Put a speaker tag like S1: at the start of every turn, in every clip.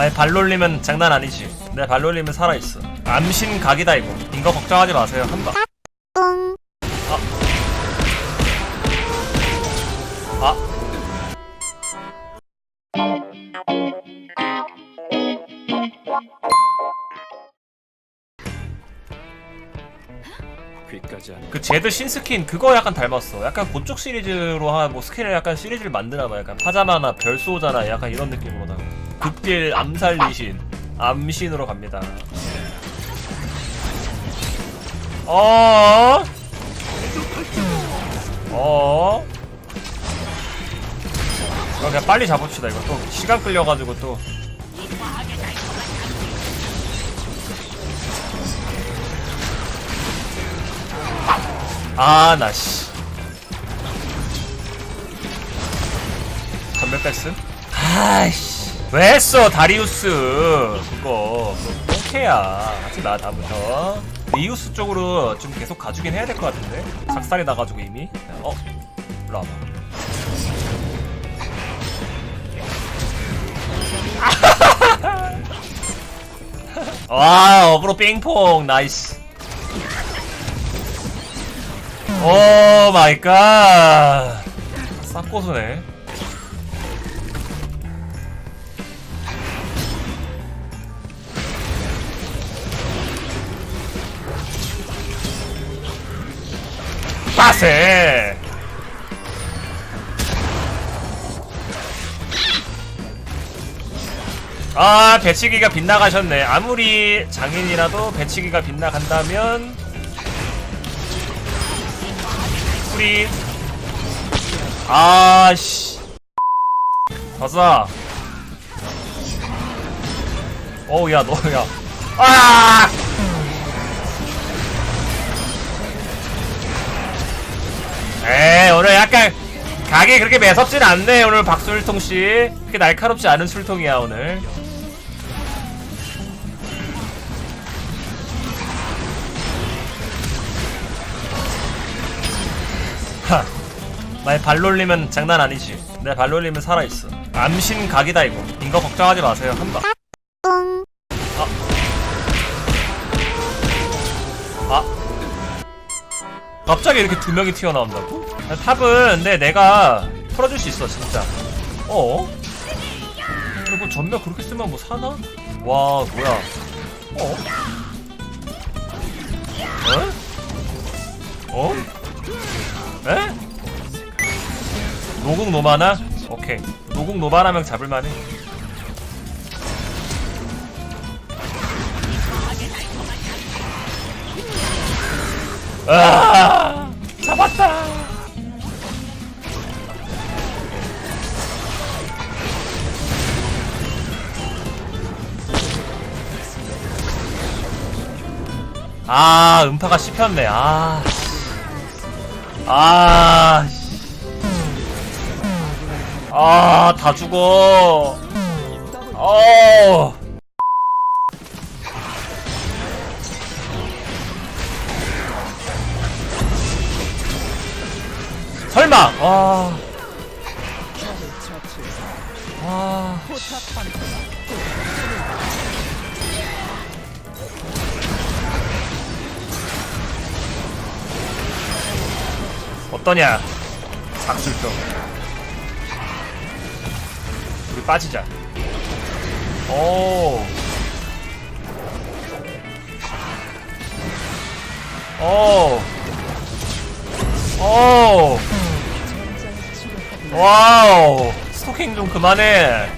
S1: 만약 발 놀리면 장난 아니지. 내 발 놀리면 살아있어. 암신 각이다 이거. 이거 걱정하지 마세요. 한 방. 아. 아. 그 제드 신스킨 그거 약간 닮았어. 약간 그쪽 시리즈로 한뭐 스킨을 약간 시리즈를 만드나 봐. 약간 파자마나 별소잖아. 약간 이런 느낌으로다가. 극딜 암살 리신 암신으로 갑니다. 어? 어? 그냥 빨리 잡읍시다. 이거 또 시간 끌려가지고 또. 아, 나 씨. 전멸 백스? 아이씨. 왜 했어, 다리우스. 그거. 그거 똥캐야. 하지 마, 다음부터. 리우스 쪽으로 좀 계속 가주긴 해야 될 것 같은데? 작살이 나가지고 이미. 어? 일로 와봐. 와, 어그로 삥퐁. 나이스. 오 마이 갓. 쌉고수네. 빠세. 아 배치기가 빗나가셨네. 아무리 장인이라도 배치기가 빗나간다면 우리 아씨 가자 어우 야 너야 아 에이 오늘 약간 각이 그렇게 매섭진 않네 오늘 박술통씨. 그렇게 날카롭지 않은 술통이야 오늘. 하 만약 발 놀리면 장난 아니지. 내 발 놀리면 살아있어. 암신 각이다 이거. 이거 걱정하지 마세요 한방. 아. 아 갑자기 이렇게 두 명이 튀어나온다고? 탑은 근데 내가 풀어줄 수 있어 진짜 어? 그리고 전멸 그렇게 쓰면 뭐 사나? 와 뭐야 어? 어? 어? 에? 노궁 노마나? 오케이 노궁 노마나면 잡을만해 아 잡았다 아 음파가 씹혔네 아 아, 씨. 아, 다 죽어. 어. 설마. 아. 아. 어떠냐? 박술병. 우리 빠지자. 오. 오. 오. 와우. 스토킹 좀 그만해.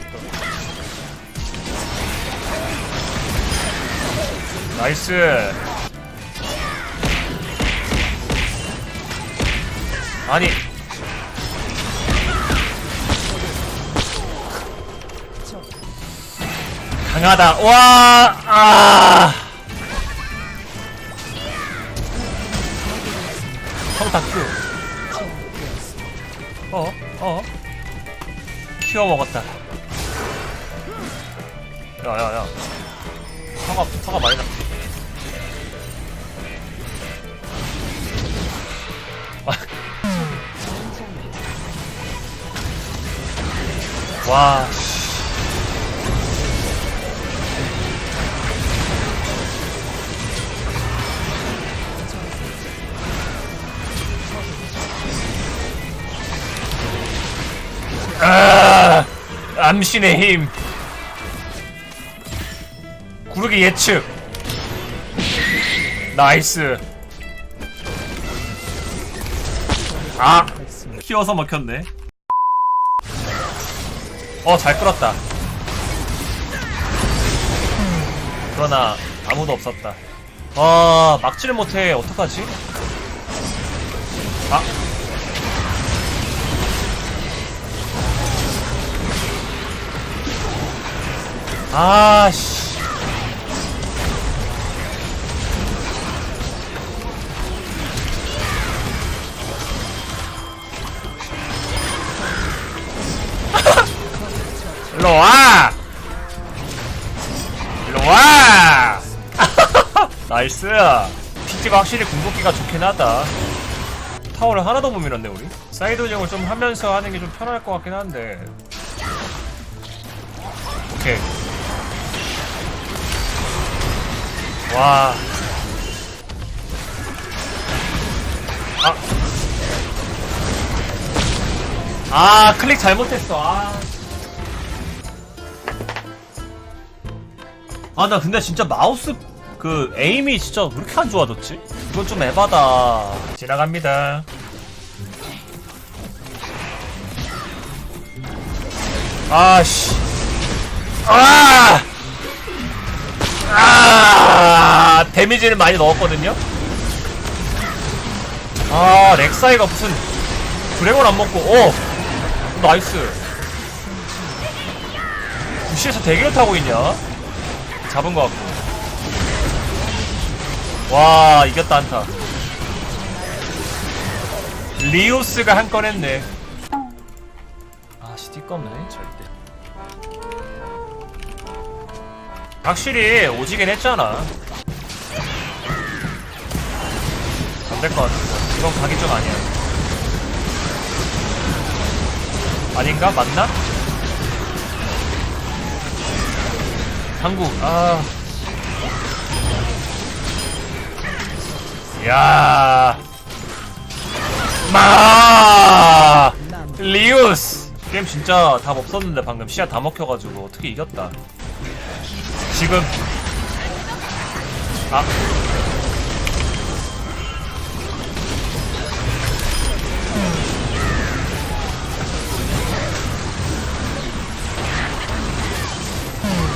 S1: 나이스. 아니 강하다 와 아 성다크 키워 먹었다. 야야야. 화가 화가 많이 나. 아. 와. 아. 암신의 힘. 구르기 예측. 나이스. 아. 키워서 먹혔네. 어 잘 끌었다. 그러나 아무도 없었다. 아 막지를 못해. 어떡하지? 아 아씨. 일로 와. 일로 와. 나이스. 피지가 확실히 궁극기가 좋긴 하다. 타워를 하나도 못 밀었네 우리. 사이드 운영을 좀 하면서 하는 게 좀 편할 것 같긴 한데. 오케이 와. 아. 아, 클릭 잘못했어. 아. 아, 나 근데 진짜 마우스 그 에임이 진짜 왜 이렇게 안 좋아졌지? 이건 좀 에바다. 지나갑니다. 아씨. 아! 아 데미지는 많이 넣었거든요. 아 렉사이가 무슨 드래곤 안 먹고 오 나이스. 부시에서 대기를 타고 있냐? 잡은 것 같고. 와 이겼다 한타. 리오스가 한 건 했네. 아 시티 껌네 절대. 확실히 오지긴 했잖아. 안 될 것 같은데. 이건 각이 좀 아니야. 아닌가? 맞나? 한국, 아. 야 마! 리우스! 게임 진짜 답 없었는데 방금 시야 다 먹혀가지고 어떻게 이겼다. 지금 아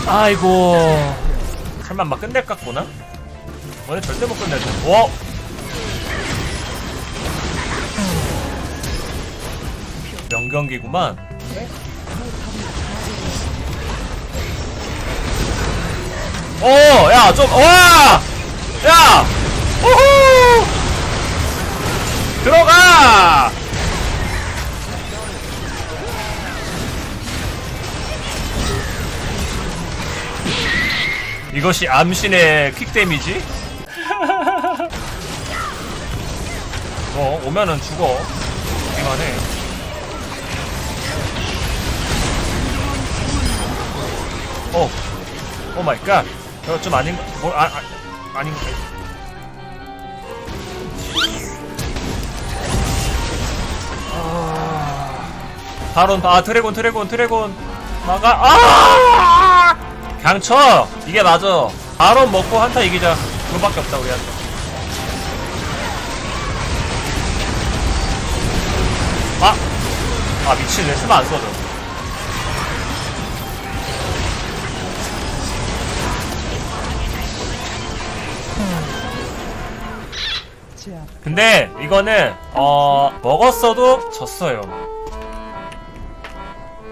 S1: 아이고 설마 막 끝낼 것 같구나? 오늘 절대 못 끝낼 텐데 와 명경기구만 오, 야, 좀, 와! 야! 우후! 들어가! 이것이 암신의 킥 데미지? 어, 오면은 죽어. 이만해. 어, 오 마이 갓. 저거 좀 아닌, 뭐, 아, 아, 아닌, 아, 바론, 아, 드래곤, 드래곤, 드래곤. 막아, 아! 그냥 쳐! 이게 맞아. 바론 먹고 한타 이기자. 그거밖에 없다, 우리한테. 아! 아, 미친, 왜 쓰면 안 써져. 근데 이거는 어 먹었어도 졌어요.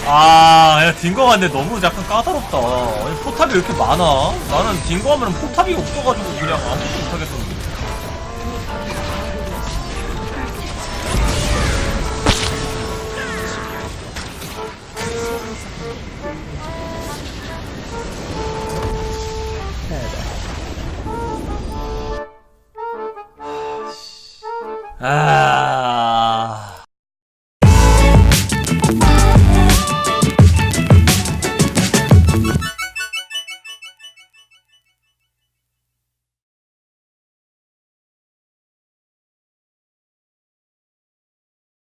S1: 아, 야, 딩거 근데 너무 약간 까다롭다. 포탑이 왜 이렇게 많아? 나는 딩거 하면 포탑이 없어가지고 그냥 아무것도 못하겠었는데. 아.